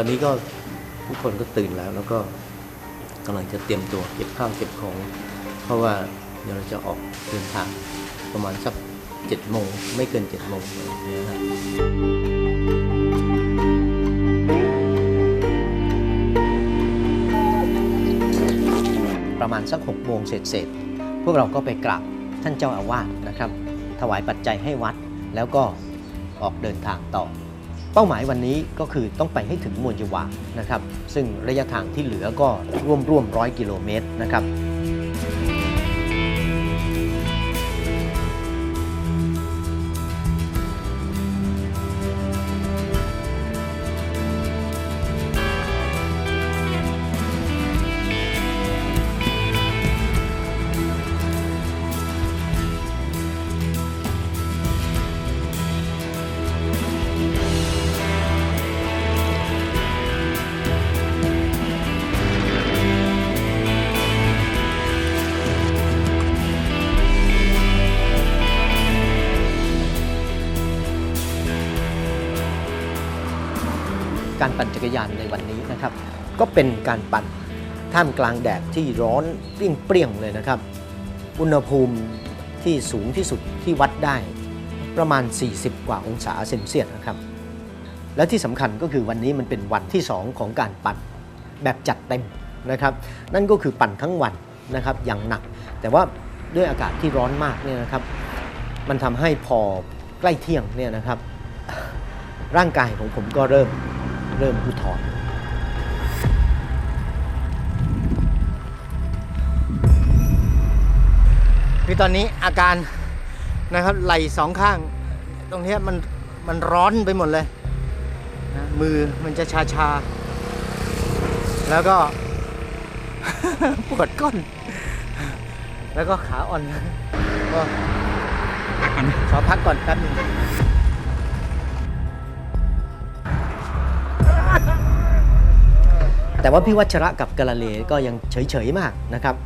ตอนนี้ก็ทุกคนก็ตื่นแล้ว แล้วก็กำลังจะเตรียมตัวเก็บข้าวเก็บของ เพราะว่าเดี๋ยวเราจะออกเดินทางประมาณสักเจ็ดโมงไม่เกินเจ็ดโมงอะไรอย่างเงี้ยครับประมาณสัก6โมงเสร็จๆพวกเราก็ไปกราบท่านเจ้าอาวาสนะครับ ถวายปัจจัยให้วัดแล้วก็ออกเดินทางต่อ เป้าหมายวันนี้ก็คือต้องไปให้ถึงมวลยวะนะครับ ซึ่งระยะทางที่เหลือก็ร่วมร่วมร้อยกิโลเมตรนะครับ ปั่นจักรยานในวันนี้นะครับ ก็เป็นการปั่นท่ามกลางแดดที่ร้อนเปรี้ยงๆเลยนะครับ อุณหภูมิที่สูงที่สุดที่วัดได้ประมาณ 40 กว่าองศาเซนเซียสนะครับ และที่สำคัญก็คือวันนี้มันเป็นวันที่ 2 ของการปั่นแบบจัดเต็มนะครับ นั่นก็คือปั่นทั้งวันนะครับอย่างหนัก แต่ว่าด้วยอากาศที่ร้อนมากเนี่ยนะครับ มันทำให้พอใกล้เที่ยงเนี่ยนะครับ ร่างกายของผมก็เริ่ม เริ่มอุทธรณ์คือตอนนี้อาการนะครับไหล่สองข้าง ตรงนี้มันมันร้อนไปหมดเลยนะมือมันจะชาชาแล้วก็ ปวดก้น แล้วก็ขาอ่อนก็ขอพักก่อนแป๊บนึง แต่ว่าพี่วัชระกับกาลาเลก็ยังเฉยๆมากนะครับ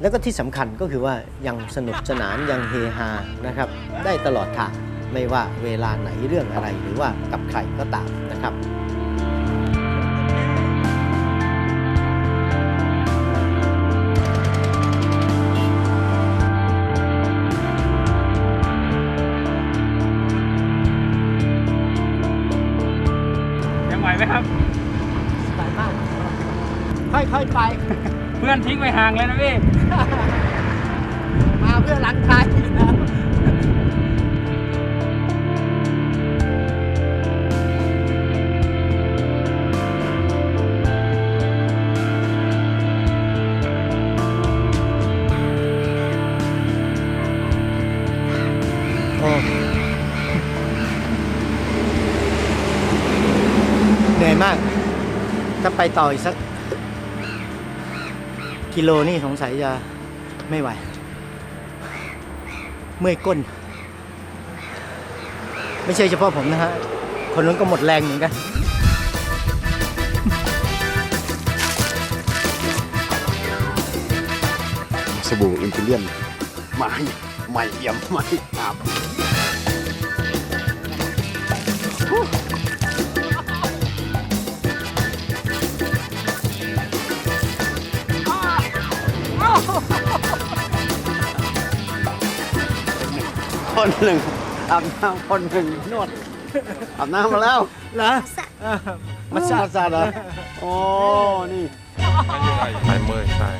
แล้วก็ที่สำคัญก็คือว่ายังสนุกสนานยังเฮฮานะครับ ได้ตลอดทางไม่ว่าเวลาไหนเรื่องอะไรหรือว่ากับใครก็ตามนะครับ ค่อยๆไป เพื่อนทิ้งไปห่างเลยนะพี่ มาเพื่อล้างท้ายอยู่แล้วโอ้เหนื่อยมาก ถ้าไปต่ออีกสัก กิโลนี่สงสัยจะไม่ไหว เมื่อยก้น ไม่ใช่เฉพาะผมนะฮะ คนนั้นก็หมดแรงเหมือนกันสบู่อิมพีเรียมไม้ใหม่เอี่ยมไม้อาบ คนหนึ่งอาบน้ำคนหนึ่งนวดอาบน้ำมาแล้วเหรอมาซาซาเหรอโอ้นี่ไทเมอร์ใช่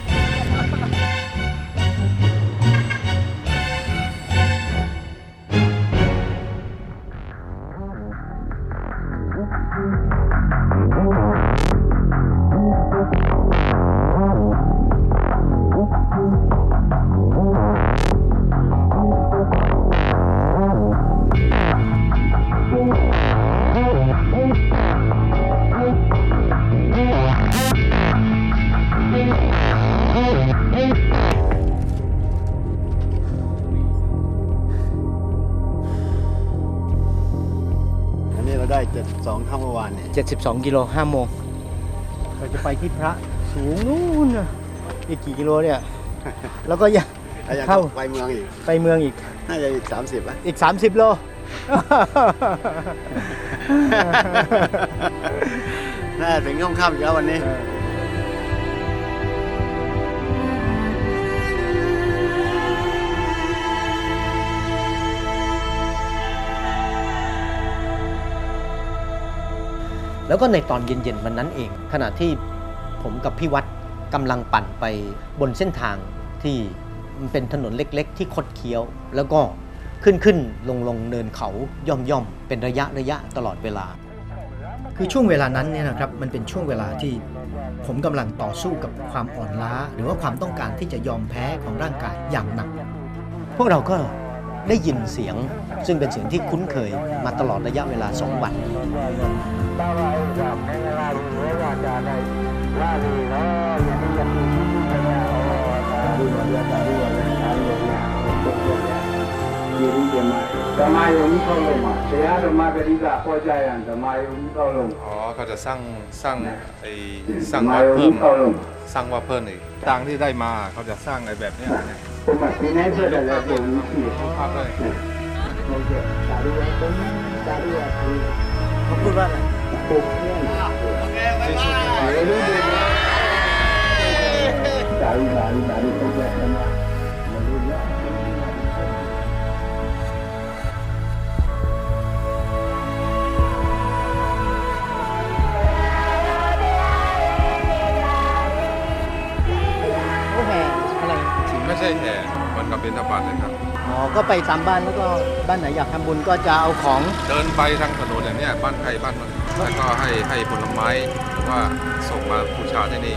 เราได้เจ็ดสองเท่าเมื่อวานเนี่ย72 กิโล5โมงเราจะไปที่พระสูงนู่นน่ะอีกกี่กิโลเนี่ย แล้วก็ยัง แล้วยังเข้า ไปเมืองอีกไปเมืองอีก น่าจะอีกสามสิบอะ อีก 30 โล น่าถึงค่ำๆอีกแล้ววันนี้ แล้วก็ในตอนเย็นๆวันนั้นเอง ขณะที่ผมกับพี่วัดกำลังปั่นไปบนเส้นทางที่มันเป็นถนนเล็กๆ ที่คดเคี้ยว แล้วก็ขึ้นขึ้นลงลงเนินเขาย่อมย่อมเป็นระยะระยะตลอดเวลา คือช่วงเวลานั้นเนี่ยนะครับมันเป็นช่วงเวลาที่ผมกำลังต่อสู้กับความอ่อนล้า หรือว่าความต้องการที่จะยอมแพ้ของร่างกายอย่างหนัก พวกเราก็ได้ยินเสียงซึ่งเป็นเสียงที่คุ้นเคยมาตลอดระยะเวลาสองวัน ธรรมายมิเข้าลงอะเสียธรรมากริกาพอใจอะธรรมายมิเข้าลงอ๋อเขาจะสร้างสร้างไอ้สร้างว่าเพิ่มสร้างว่าเพิ่มอีกตังที่ได้มาเขาจะสร้างไอ้แบบเนี้ยผมแนี้เพื่ออะไรผมนี่ภาพเลยโอเคสาธุสาธุสาธุเขาพูดว่าอะไร ไม่ใช่แห่วันกับเป็นธบัตนะครับ อ๋อ ก็ไปตามบ้านแล้วก็บ้านไหนอยากทำบุญก็จะเอาของ เดินไปทางถนนอย่างเนี้ยบ้านใครบ้านมันแล้วก็ให้ให้ผลไม้หรือว่าส่งมาบูชาที่นี่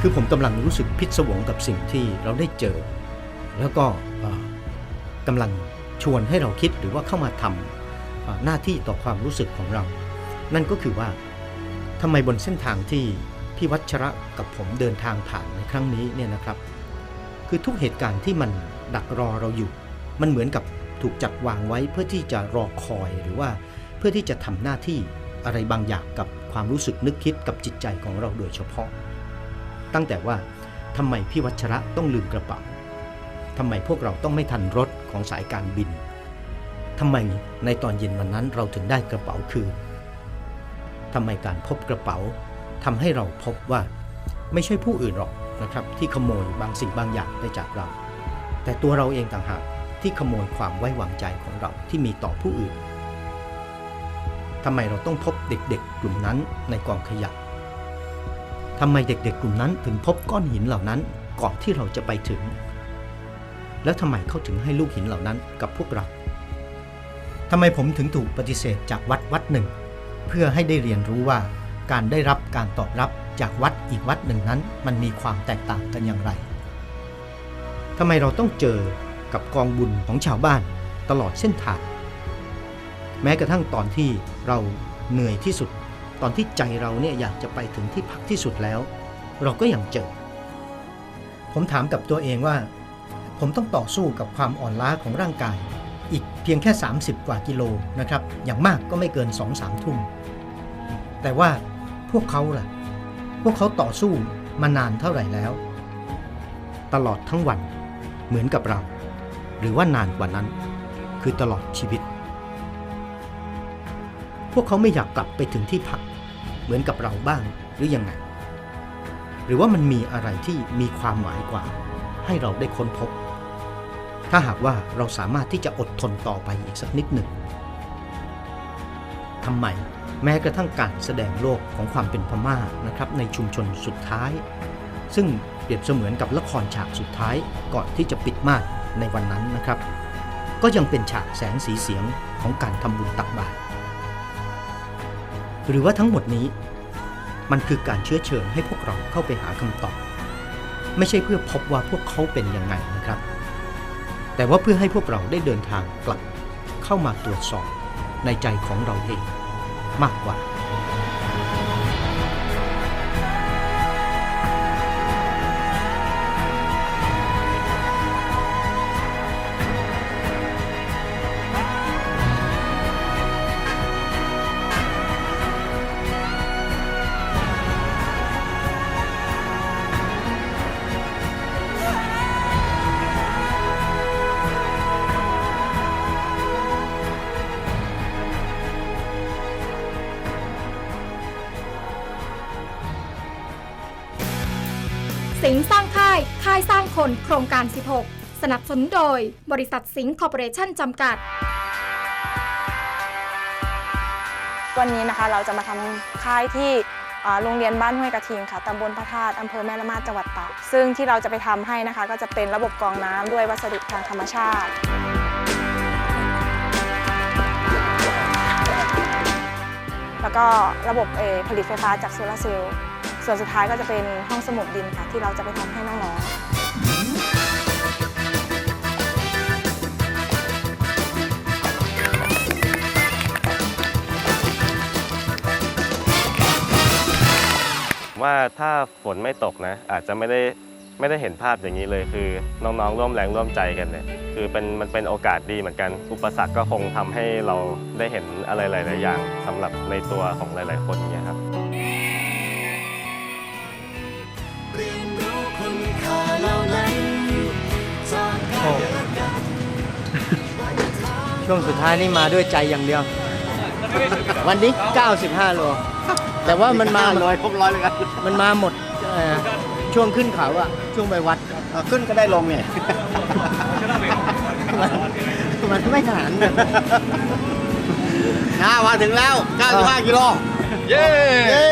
คือผมกำลังรู้สึกพิศวงกับสิ่งที่เราได้เจอ แล้วก็เอ่อกำลังชวนให้เราคิดหรือว่าเข้ามาทำเอ่อหน้าที่ต่อความรู้สึกของเรา นั่นก็คือว่าทำไมบนเส้นทางที่ พี่วัชระกับผมเดินทางผ่านในครั้งนี้เนี่ยนะครับ คือทุกเหตุการณ์ที่มันดักรอเราอยู่ มันเหมือนกับถูกจัดวางไว้เพื่อที่จะรอคอยหรือว่าเพื่อที่จะทำหน้าที่อะไรบางอย่างกับความรู้สึกนึกคิดกับจิตใจของเราโดยเฉพาะ ตั้งแต่ว่าทำไมพี่วัชระต้องลืมกระเป๋าทำไมพวกเราต้องไม่ทันรถของสายการบินทำไมในตอนเย็นวันนั้นเราถึงได้กระเป๋าคืนทำไมการพบกระเป๋า ทำให้เราพบว่าไม่ใช่ผู้อื่นหรอกนะครับ ที่ขโมยบางสิ่งบางอย่างไปจากเรา แต่ตัวเราเองต่างหากที่ขโมยความไว้วางใจของเราที่มีต่อผู้อื่นทำไมเราต้องพบเด็กๆ กลุ่มนั้นในกองขยะทำไมเด็กๆ กลุ่มนั้นถึงพบก้อนหินเหล่านั้นก่อนที่เราจะไปถึง แล้วทำไมเขาถึงให้ลูกหินเหล่านั้นกับพวกเราทำไมผมถึงถูกปฏิเสธจากวัดวัดหนึ่ง เพื่อให้ได้เรียนรู้ว่า การได้รับการตอบรับจากวัดอีกวัดหนึ่งนั้น มันมีความแตกต่างกันอย่างไรทำไมเราต้องเจอกับกองบุญของชาวบ้านตลอดเส้นทาง แม้กระทั่งตอนที่เราเหนื่อยที่สุด ตอนที่ใจเราเนี่ยอยากจะไปถึงที่พักที่สุดแล้ว เราก็ยังเจอ ผมถามกับตัวเองว่า ผมต้องต่อสู้กับความอ่อนล้าของร่างกาย อีกเพียงแค่ 30 กว่ากิโลนะครับ อย่างมากก็ไม่เกิน 2-3 ทุ่ม แต่ว่า พวกเขาล่ะ พวกเขาต่อสู้มานานเท่าไหร่แล้ว ตลอดทั้งวันเหมือนกับเรา หรือว่านานกว่านั้น คือตลอดชีวิต พวกเขาไม่อยากกลับไปถึงที่พัก เหมือนกับเราบ้างหรือยังไง หรือว่ามันมีอะไรที่มีความหมายกว่า ให้เราได้ค้นพบ ถ้าหากว่าเราสามารถที่จะอดทนต่อไปอีกสักนิดหนึ่งทำไม แม้กระทั่งการแสดงโลกของความเป็นพม่านะครับในชุมชนสุดท้าย ซึ่งเปรียบเสมือนกับละครฉากสุดท้ายก่อนที่จะปิดม่านในวันนั้นนะครับ ก็ยังเป็นฉากแสงสีเสียงของการทำบุญตักบาตรหรือว่าทั้งหมดนี้ มันคือการเชื้อเชิญให้พวกเราเข้าไปหาคำตอบ ไม่ใช่เพื่อพบว่าพวกเขาเป็นยังไงนะครับ แต่ว่าเพื่อให้พวกเราได้เดินทางกลับเข้ามาตรวจสอบในใจของเราเอง มากกว่า นโครงการ 16 สนับสนุนโดย บริษัทสิงห์คอร์ปอเรชั่นจำกัด วันนี้นะคะเราจะมาทำค่ายที่อ่าโรงเรียนบ้านห้วยกระทิงค่ะตำบลพระธาตุอำเภอแม่ละมาดจังหวัดตากซึ่งที่เราจะไปทำให้นะคะ ก็จะเป็นระบบกรองน้ำด้วยวัสดุทางธรรมชาติ แล้วก็ระบบเอ่อผลิตไฟฟ้าจากโซลาร์เซลล์ส่วนสุดท้ายก็จะเป็นห้องสมุดดินค่ะที่เราจะไปทำให้น้องๆ ว่าถ้าฝนไม่ตกนะ อาจจะไม่ได้ไม่ได้เห็นภาพอย่างนี้เลย คือน้องๆร่วมแรงร่วมใจกันเนี่ยคือเป็นมันเป็นโอกาสดีเหมือนกัน อุปสรรคก็คงทำให้เราได้เห็นอะไรหลาย ๆ อย่างสำหรับในตัวของหลาย ๆ คนเงี้ยครับช่วงสุดท้ายนี่มาด้วยใจอย่างเดียว วันนี้ 95 โล แต่ว่ามันมาร้อยครบร้อยเลยกันมันมาหมดเอ่อช่วงขึ้นเขาอะช่วงไปวัดเอาขึ้นก็ได้ลงเนี่ย มันมันไม่หารกันอ่ามาถึงแล้ว 95 กิโล เย้ เย้